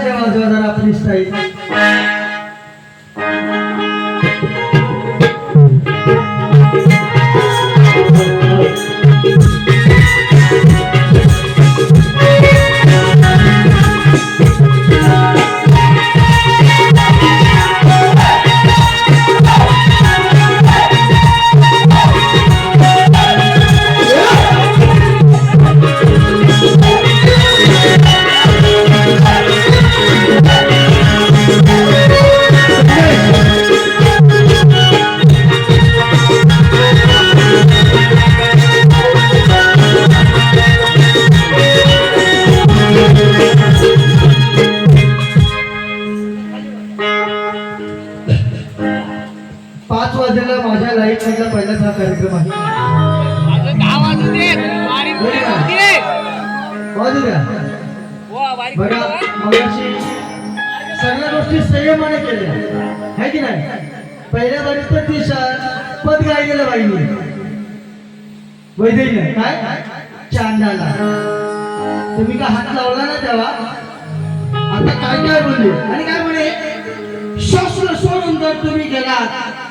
टाळ्यांच्या वाजवा जरा आपली स्टाईल वाजेला माझ्या लाईफ मधला पहिलाच हा कार्यक्रम आहे. बघा सगळ्या गोष्टी संयमाने केल्या. आहे की नाही? पहिल्या बारीत तर ती पद गाय गेलं बाईने वैद्यने काय? चांदाला. तुम्ही का हात लावला ना तेव्हा? आता काय काय बोलले? आणि काय म्हणे? शस्त्र सोडून जर तुम्ही गेलात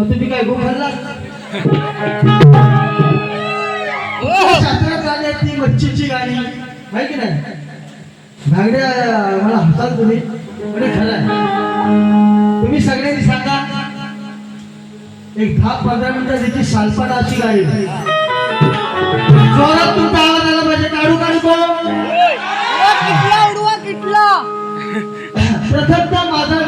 मग तुम्ही काय गो हो शास्त्रात आली ती मच्छीची गाणी. की नाही? भागड्या मला हसाल तुम्ही. म्हणजे खरं आहे. तुम्ही सगळ्यांनी सांगा. एक दहा पंधरा मिनिटं त्याची सालपाट अशी गाडी जोरात तुमचा आवाज आला पाहिजे. काढू काढू को किटला उडवा किटला. प्रथमतः माझा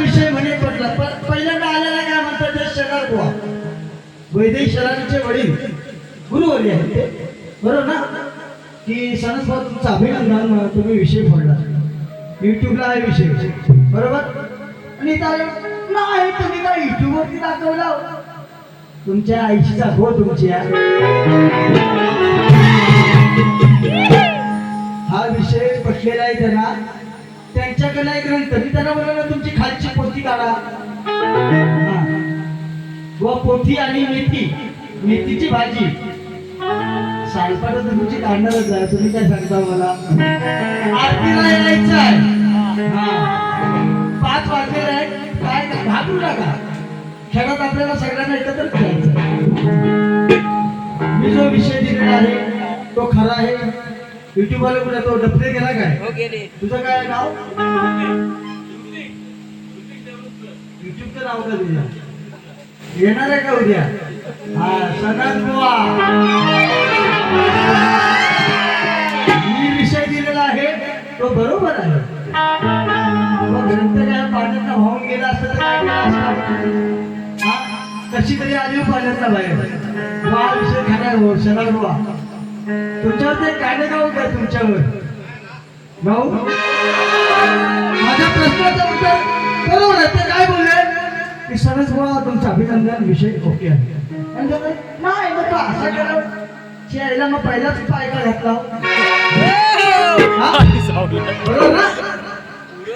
वैदेही वडील गुरुवर्य आहेत ते बरोबर ना? की सणस तुमचं अभिनंदन तुम्ही विषय फोडला. युट्यूबला आहे विषय. बरोबर? आणि इथं नाही तुम्ही काय युट्यूबवरती दाखवला? तुमच्या आईशीचा हो तुमच्या हा? विषय पटलेला आहे त्यांना. त्यांच्याकडे एक ग्रंथ. मी त्यांना बोलवलं तुमची खालची पोती काढा. व पोथी आणि मेथी मेथीची भाजी. सायपाट तुमची काढणारच आहे तुम्ही काय सांगता मला? आरतीला यायचं आहे. हा. पाच वाजलेले आहेत. काय घाबरू नका. खेळात आपल्याला सगळ्यांना एकत्र खेळायचं मी जो विषय दिलेला आहे तो खरा आहे. युट्यूब वाले कुठे तो डफरे गेला काय? हो तुझं काय नाव? युट्यूबचं नाव का तुझ्या येणार आहे का उद्या? हा सगळ्यात बुवा. मी विषय दिलेला आहे तो बरोबर आहे. मग ग्रंथ काय पाण्यात वाहून गेला असतं कशी तरी आली हो पाण्याचा पाण्यातला बाहेर. हा विषय खरा हो शरद बुवा. तुमच्यावर ते काय नाही गाव काय तुमच्यावर? भाऊ? माझ्या प्रश्नाचं उत्तर बरोबर आहे ते काय की सरस बुवा तुमचं अभिनंदन विषय ओके आहे. आणि ते म्हणे, नाही मग तो असं केलं शेळीला मग पहिलाच पाय का घातला? हा? बरोबर ना.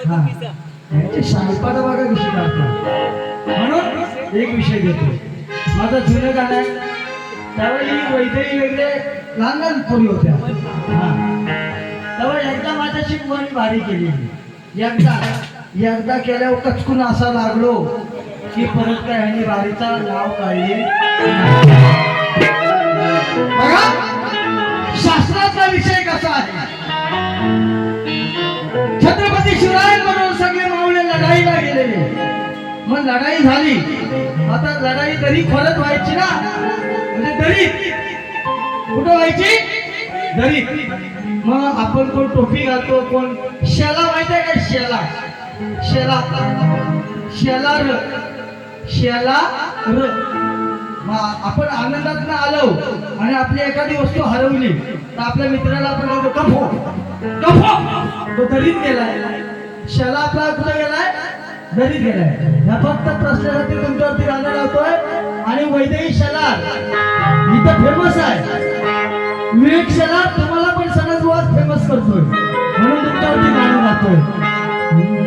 हा. यांची शाळपाटा बघा विषय काढतात म्हणून एक विषय घेतो. माझं जुनं गाणं आहे. त्यावेळी वैद्यही वेगळे लहान लहान पोरी होत्या. हा. तेव्हा एकदा माझ्याशी मन भारी केली. एकदा एकदा केल्यावर कचकून असा लागलो की परत काय आणि बारीचा नाव काढले. शास्त्राचा विषय कसा आहे? छत्रपती शिवराय बरोबर सगळे मावळे लढाईला गेलेले. मग लढाई झाली. आता लढाई दरी खोलत व्हायची ना? म्हणजे तरी. कुठं व्हायची? दरी मग आपण कोण टोपी घालतो कोण शेला? माहिती आहे का शेला? शेला शेला र शेला र आपण आनंदात आलो आणि आपली एखादी वस्तू हरवली तर आपल्या मित्राला आपण म्हणतो कफो हो. कफो हो. तो दरीत गेलाय. शेला आपला कुठे गेलाय? दरीत गेलाय. ह्या फक्त प्रश्नासाठी तुमच्यावरती गाणं लावतोय. आणि वैदेही शेला इथं फेमस आहे. विवेक शेला तुम्हाला पण सगळ्यात वाज फेमस करतोय. म्हणून तुमच्यावरती गाणं गातोय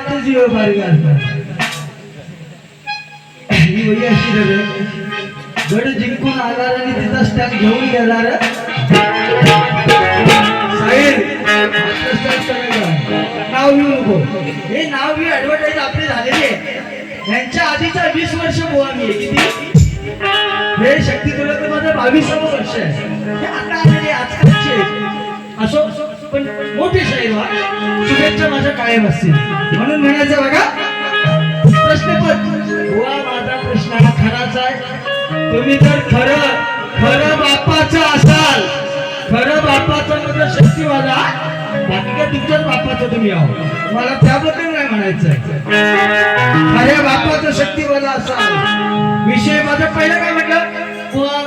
आत्ताच जीव बारीक आला ही वही अशी रे गड जिंकून आला आणि तिचा स्टॅम्प घेऊन घेणार नाव घेऊ नको. हे नाव घेऊ ऍडव्हर्टाईज आपली झालेली आहे. यांच्या आधीचा वीस वर्ष बोवा मी किती? हे शक्ती तुला तर माझं बावीसावं वर्ष आहे. आता आजकालचे. आहेत. असो पण मोठे शाहीर व्हा शुभेच्छा माझ्या कायम असतील. म्हणून म्हणायचं बघा. प्रश्नपद वा माझा प्रश्न हा खराच आहे. तुम्ही जर खरं खरं बापाचं असाल खरं बापाचं म्हणजे शक्तीवाला बाकी काय तुमच्याच बापाचं तुम्ही आहो. मला त्याबद्दल नाही म्हणायचं खऱ्या बापाचं शक्तीवाला असाल. विषय माझं पहिलं काय म्हटलं?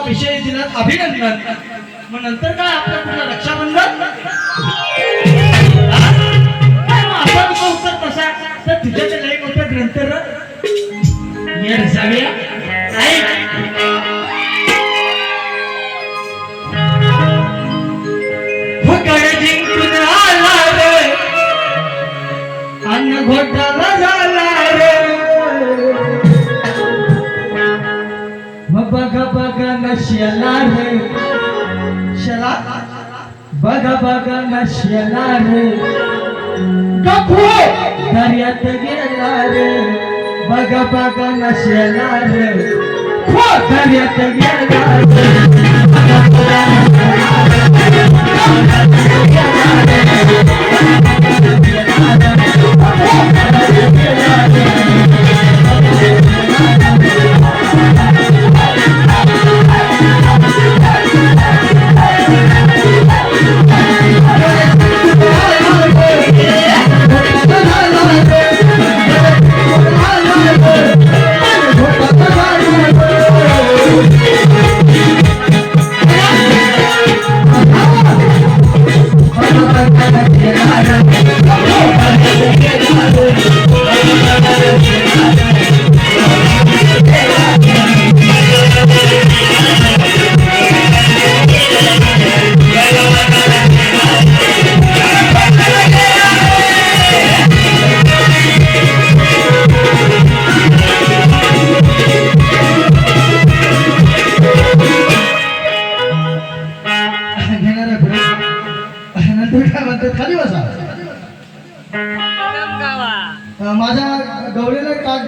विषय दिनात अभिनंदन. मग नंतर काय आपलं पुन्हा रक्षाबंधन? ते लई मोठं जाऊया. जिंकून आला रे अन्न घोटाला झाला रे बघा बघा नशला रे शला बघा बघा रे बघा बघा नशला रे खो दर्यात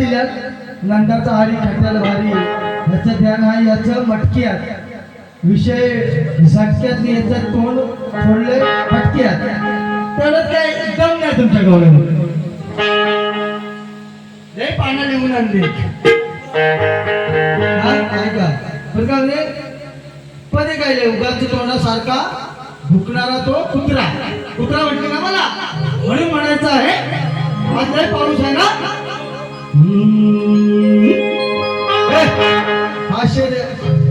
दिल्यात. नंदाचा हारी खट्याला भारी. याचं ध्यान हा याचं मटक्यात. विषय झटक्यात याचं तोंड सोडले फटक्यात. तरच काय दम नाही तुमच्या गौरीला लय पानं लिहून आणले. ऐका बरं का म्हणे? पदे काय उगाच तोंडासारखा भुकणारा तो कुत्रा. कुत्रा म्हटलं ना मला? म्हणून म्हणायचं आहे. आज लय पाऊस आहे ना?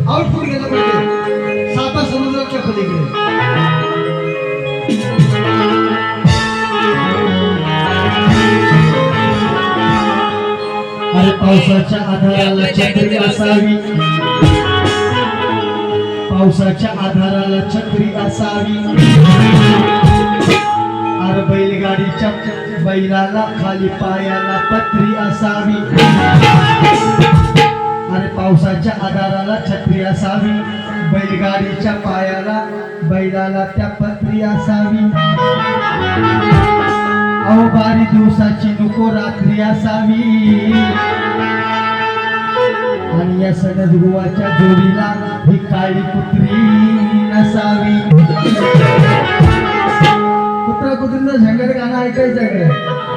आउटपुट पाहिजे साता समुद्राच्या अरे पावसाच्या आधाराला छत्री असावी. पावसाच्या आधाराला छत्री असावी. अरे बैलगाडीच्या बैलाला खाली पायाला पत्री असावी. आणि पावसाच्या आधाराला छत्री असावी. बैलगाडीच्या पायाला बैलाला त्या पत्री असावी. अहो दिवसाची नको रात्री असावी. आणि या सनद गुवाच्या जोडीला ही काळी कुत्री नसावी. कुठून शंकर गाणं ऐकायचं काय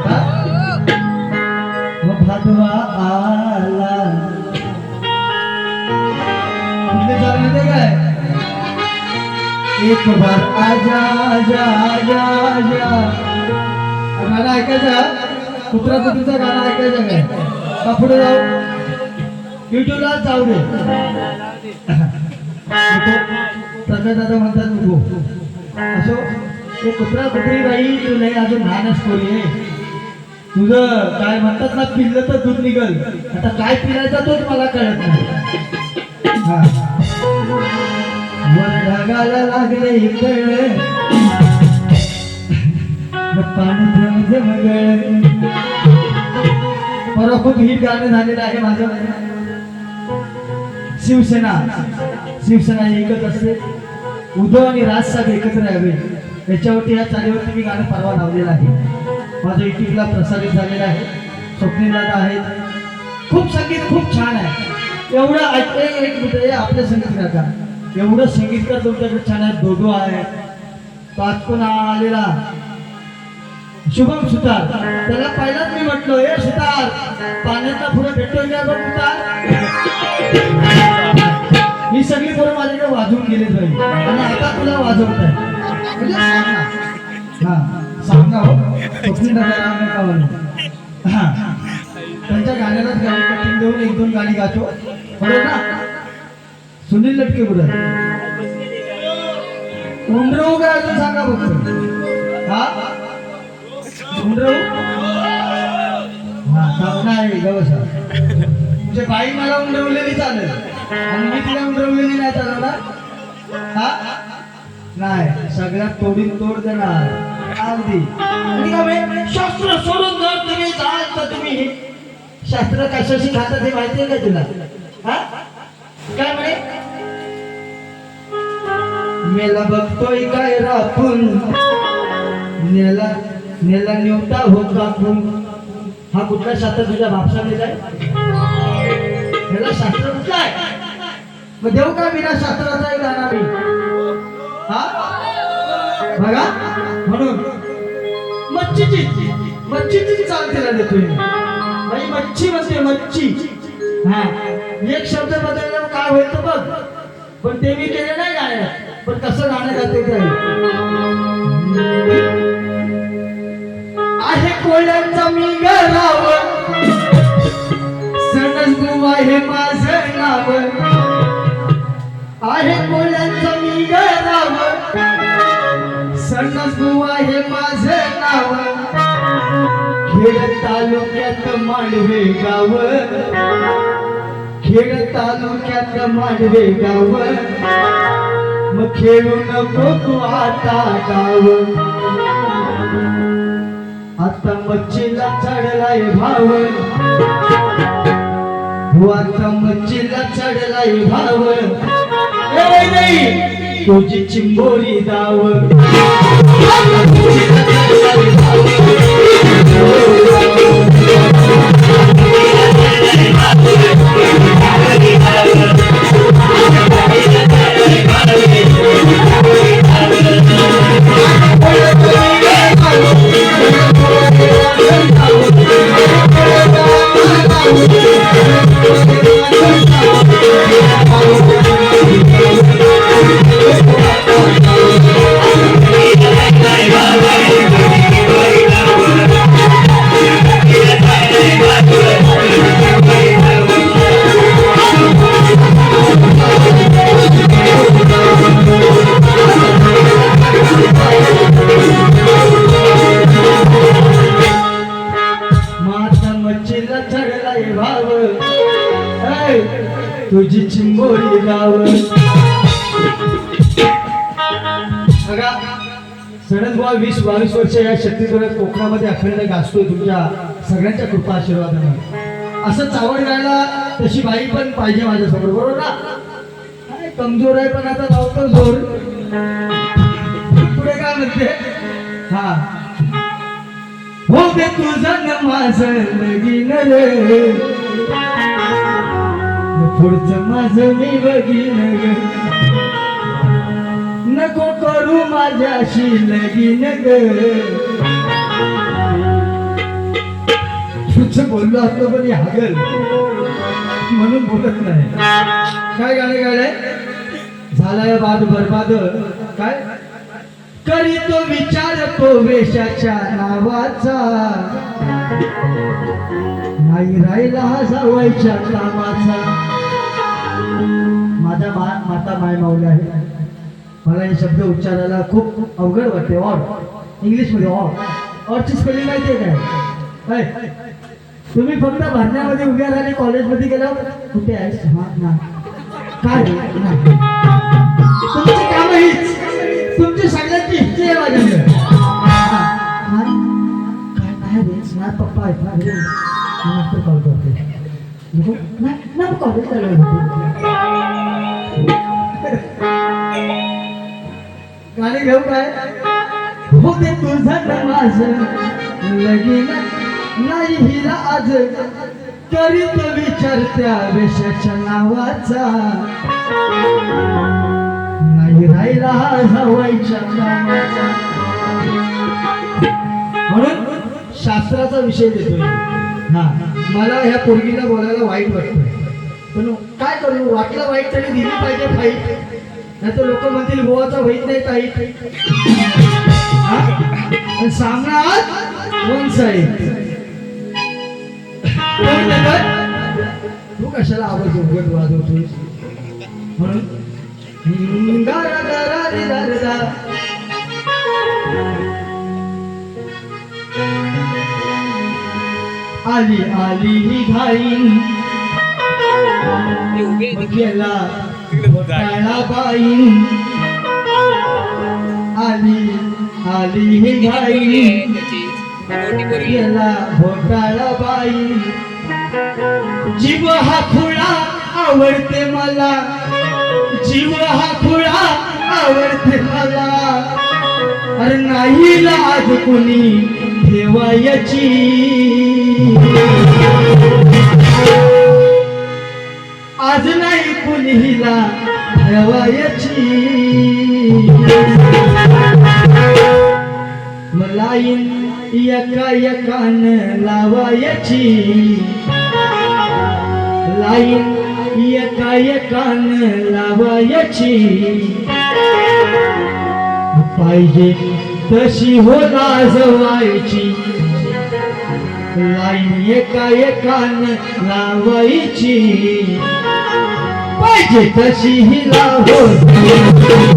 हा? भादवा आला. काय? एक बार आजा आजा आजा आजा. गाणं ऐकायचं कुत्रा कुत्रीचं गाणं ऐकायचं काय का पुढे जाऊ? युट्यूबला जाऊ दे. प्रकाश दादा म्हणतात नको असो. ते कुत्रा कुत्री बाई तू नाही अजून लहानच कोणी आहे तुझं काय म्हणतात ना पिल्लं तर दूध निघल. आता काय पिलायचा तोच मला कळत नाही. हा. ढगाला लागले कळ पाणी झमझम गळ खूप हिट गाणं झालेलं आहे माझ्या शिवसेना. शिवसेना एकच असते. उद्धव आणि राज साहेब एकत्र यावे. याच्यावरती या चालीवरती मी गाणं परवा लावलेलं आहे. माझं युट्यूबला प्रसारित झालेलं आहे. स्वप्नील आहेत. खूप संगीत खूप छान आहे. एवढं ऐकते एक मिनिट हे आपल्या संगीतकार एवढं संगीतकार तुमच्याकडे छान आहे. दोडो आहे तो आलेला. शुभम सुतार. त्याला पहिलाच मी म्हटलो हे सुतार पाण्याचा पुढे भेटतोय सुतार? ही सगळी फुलं माझ्याकडे वाजवून गेली पाहिजे आणि आता तुला वाजवत आहे हा. त्यांच्या गाण्यालाच गाणी कटिंग देऊन एक दोन गाणी गातो बरोबर ना सुनील लटके कुठं उंडरवू काय अजून सांगा बघतो हा उंडरवू हा थांब नाही गवसा बाई मला उंडवलेली चालेल आणि मी तिला उंडवलेली नाही चालणार हा नाही सगळ्यात तोडीन तोड देणार. अगदी. शास्त्र सोडून जर तुम्ही जाल तर तुम्ही शास्त्र कशाशी खातात हे माहिती आहे का तुला? काय म्हणे? मेला बघतोय काय राखून? नेला नेला निवता होत राखून हा कुठला शास्त्र तुझ्या बापसाने जाय याला शास्त्र कुठला आहे? मग देऊ का बिना शास्त्राचा एक गाणं हा? बघा म्हणून. मच्छीची मच्छीची चाल तिला देतोय मी. म्हणजे मच्छी म्हणते मच्छी. हा. एक शब्द बदलल्यावर काय होईल तर बघ. पण ते मी केले नाही गाणं. पण कसं गाणं गाते ते. आहे कोळ्यांचा मी गराव. सणस गुवा हे माझं नाव. आहे कोळ्यांचा मी गराव हे माझं नाव. खेड तालुक्यात मांडवे गाव. खेड तालुक्यात मांडवे गाव. मग खेळू नको तू आता गाव. आता मच्छीला चढलाय भाव. हो आता मच्छीला चढलाय भाव. नाही तुझी चिंबोरी दाव आता बावीस या शक्तीद्वारे कोकणामध्ये अखंड गाजतोय तुमच्या सगळ्यांच्या कृपा आशीर्वादाने. असं चावड गायला तशी बाई पण पाहिजे माझ्यासमोर बरोबर ना? कमजोर आहे पण आता लावतो जोर. पुढे काय म्हणते? हा. हो ते तुझं न लगीन रे. पुढचं माझं मी बघीन ग नको करू माझ्याशी लगीन गुच्छ बोललो असतो पण हागल. म्हणून बोलत नाही. काय गाणे गाणे झालाय बाद बरबाद. काय? करीतो विचार तो वेशाच्या नावाचा. नाही राहिला हा जावायच्या कामाचा. माझा मा माता माय माऊली आहे मला हे शब्द उच्चारायला खूप अवघड वाटते ऑड इंग्लिशमध्ये ऑड ऑडची स्पेलिंग माहिती आहे काय? काय? तुम्ही फक्त भरण्यामध्ये उभ्या राहिले कॉलेजमध्ये गेला कुठे आहेस? हा ना. काय? रे? तुमची कामं हीच. तुमची सगळ्यांची हिस्ट्री आहे माझ्याकडे. काय नाही रे? पप्पा आहेत ना रे नंतर कळवतो. नाही कॉलेज चालू गाणी घेऊ काय हो ते तुझं माझ लगीन नाही हिला आज. करीत विचार त्या वेशाच्या नावाचा. नाही राहिला हवायच्या कामाचा. म्हणून शास्त्राचा विषय देतोय. हा मला ह्या पोरगीला बोलायला वाईट वाटतं पण काय करू? वाटलं वाईट तरी दिली पाहिजे फाईट नाही तर लोक म्हणतील गोवाचा वहीत नाही कोण देतं? तू कशाला आवाज उघड म्हणून रा. आली आली ही आहेत. गेला घोटाळा बाई आली आली ही आहे. गेला घोटाळा बाई जीव हा खुळा आवडते मला. जीव हा खुळा आवडते मला. अरे नाही लाज कुणी ठेवायची. आज नाही कुणीला हिला ठेवायची मलाईन एका एकान लावायची. लाईन एका एकान लावायची. पाहिजे तशी हो लाजवायची. लाईन एका एकान लावायची. पाहिजे तशी ही लावो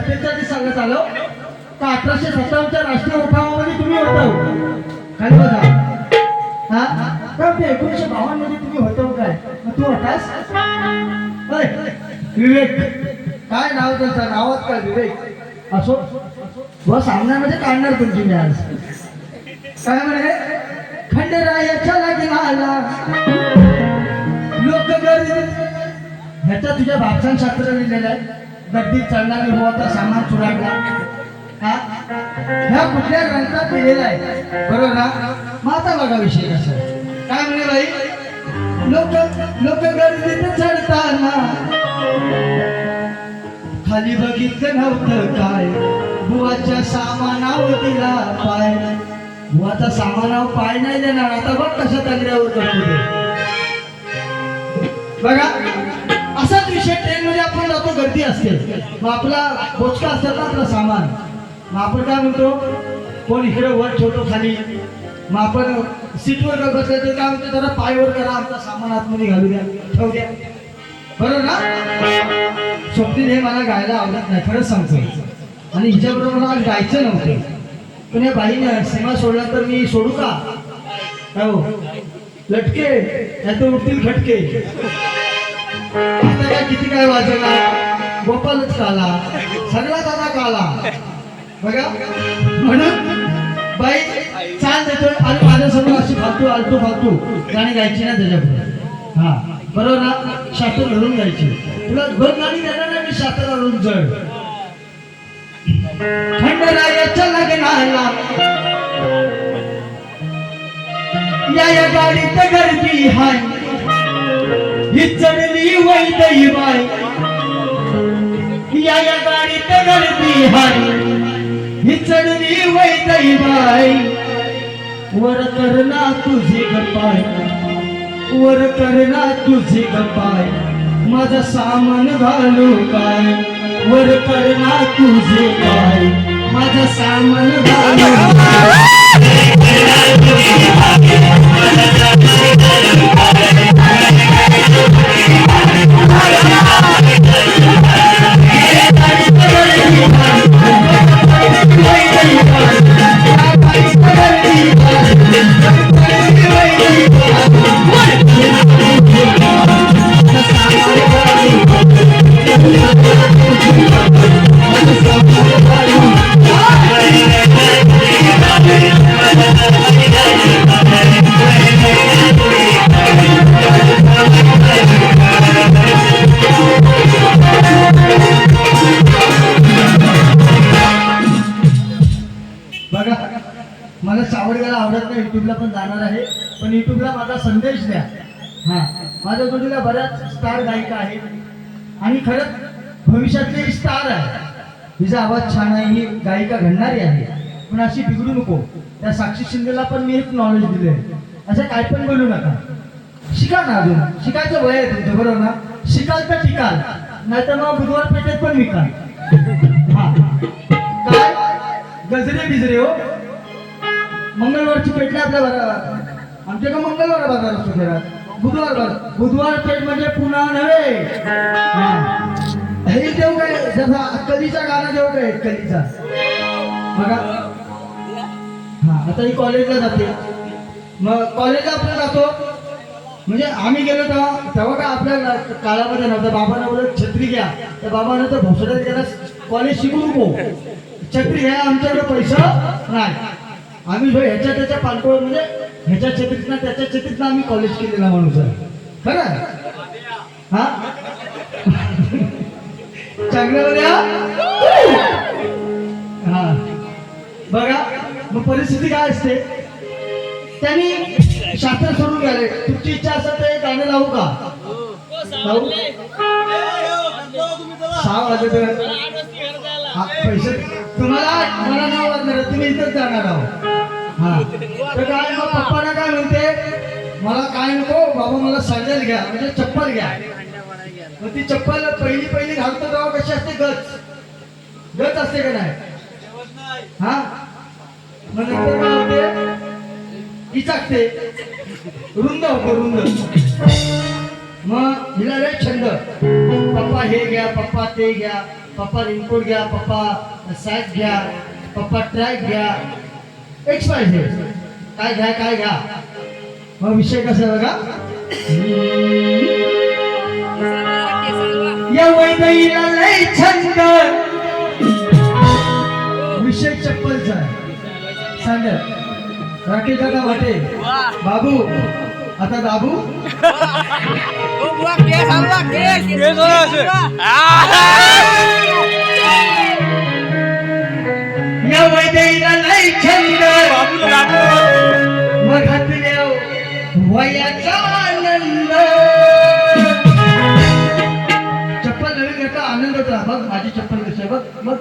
सत्तेचाळीस सांगत आलो. का अठराशे सत्तावन्नच्या राष्ट्रीय उठावामध्ये तुम्ही होतो. खाली बघा. हा? का ते एकोणीसशे बावन्नमध्ये तुम्ही होतो हो काय? तू होतास? विवेक. काय नाव त्यांचं? नावात काय विवेक? असो. व सामन्यामध्ये काढणार तुमची मी आज काय म्हणे? खंडरायाच्या लग्नाला लोक ह्याचा तुझ्या बापसान शास्त्र लिहिलेला आहे. गर्दीत चढणारी होता सामान चुराडला हा? ह्या कुठल्या ग्रंथात लिहिलेला आहे? बरोबर ना मग बघा विषय कसा काय म्हणे बाई? लोक लोक गर्दीत चढताना खाली बघितलं नव्हतं काय? बुवाच्या सामानावर दिला पाय. बुवाचा सामानावर पाय नाही देणार. आता बघ कशा तंगड्यावर बघा. असाच विषय ट्रेन मध्ये आपण जातो गर्दी असते. मग आपला पोचका असतात ना आपलं सामान. मग आपण काय म्हणतो? कोण इकडे वर ठेवतो खाली? मग आपण सीटवर का बसले तर काय म्हणतो? जरा पायवर करा आमचा सामान आतमध्ये घालू द्या. ठेवू द्या. बरोबर ना? स्वप्नील हे मला गायला आवडत नाही खरंच सांगतोय आणि हिच्याबरोबर मला आज गायचं नव्हतं. पण या बाईनं सीमा सोडला तर मी सोडू का? हो. लटके नाही तर उठतील खटके. आता काय किती काय वाजवला गोपालच काला. सगळा दादा काला. बघा. म्हणून बाई चाल देतोय आणि माझ्यासमोर अशी फालतू आलतू फालतू गाणी गायची ना त्याच्यापुढे. हा बरोबर ना? शास्त्र घालून गायची तुला दोन गाणी देणार ना मी शास्त्र घालून जड खंडरायाच्या लग्नाला. या या गाडीत गर्दी हाय. ही चढली वैदई बाई. या या गाडीत गर्दी हाय ही चढली वैदई बाई. वर करना तुझी गपाय वर करना तुझी गपाय माझं सामान घालू काय? वर करला तुझे काय? माझं सामान घालू आजूबाजूला बऱ्याच स्टार गायिका आहेत. आणि खरंच भविष्यातले स्टार आहे तिचा आवाज छान आहे ही गायिका घडणारी आहे. पण अशी बिघडू नको. त्या साक्षी शिंदेला पण मी एक नॉलेज दिले असं काय पण बोलू नका. शिका ना अजून. शिकायचं वय आहे तुमचं बरोबर ना? शिकाल तर शिकाल. नाहीतर मग बुधवार पेठेत पण विकाल. काय? गजरे बिजरे हो. मंगळवारची पेठ नाही आपल्या आमच्या का मंगळवार बाजार असतो घरात. बुधवार बुधवार पेठ म्हणजे पुन्हा नव्हे. हे. देऊ काय? जसा कधीचा गाणं देऊ काय? कधीचा? बघा. हा आता ही कॉलेजला जाते. मग कॉलेजला आपला जातो. म्हणजे आम्ही गेलो तेव्हा तेव्हा काय आपल्या काळामध्ये नव्हतं. बाबांना बोलत छत्री घ्या. त्या बाबानं तर भोसड्यात गेला कॉलेज शिकू नको. छत्री घ्या आमच्याकडे पैसा नाही. आम्ही ह्याच्या त्याच्या पालकोळ म्हणजे ह्याच्या छत्रीतनं त्याच्या छत्रीतनं आम्ही कॉलेज केलेला माणूस आहे. खरं? हा? चांगल्या हा. बघा मग परिस्थिती काय असते? त्यांनी शास्त्र सोडून गेले. तुमची इच्छा असेल ते गाणे लावू का? लावू? सहा वाजले पैसे तुम्हाला मला नाव वाजणार तुम्ही इथंच जाणार आहो तर काय मग काय म्हणते? मला काय नको बाबा मला सँडल घ्या म्हणजे चप्पल घ्या. मग ती चप्पल पहिली पहिली घालतो तेव्हा कशी असते? गच. गच असते का नाही? हा? मग नंतर काय होते? इचाकते. रुंद होतो रुंद. मग हिला रे छंद. पप्पा हे घ्या पप्पा ते घ्या पप्पा रेनकोट घ्या पप्पा सॅक घ्या पप्पा ट्रॅक घ्या. एक्स वाय झेड काय घ्या काय घ्या. मग विषय कसा आहे बघा? या वैदईला लय छंद. विषय चप्पलचा सांग. राकेश दादा वाटे. बाबू आता बाबू या वयाचा आनंद. चप्पल नवीन घेता आनंद होता. बघ माझी चप्पल कशी आहे बघ बघ.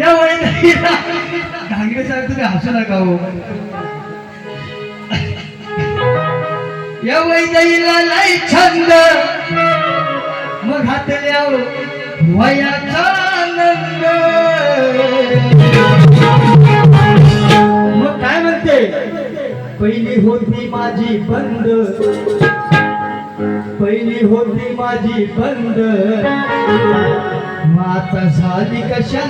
या वैदईला घांगडे साहेब तुम्ही हसू नका हो. या वैदईला लय छंद. मग घातल्या वयाचा आनंद. पहिली होती माझी बंद. पहिली होती माझी बंद. माता झाली कशा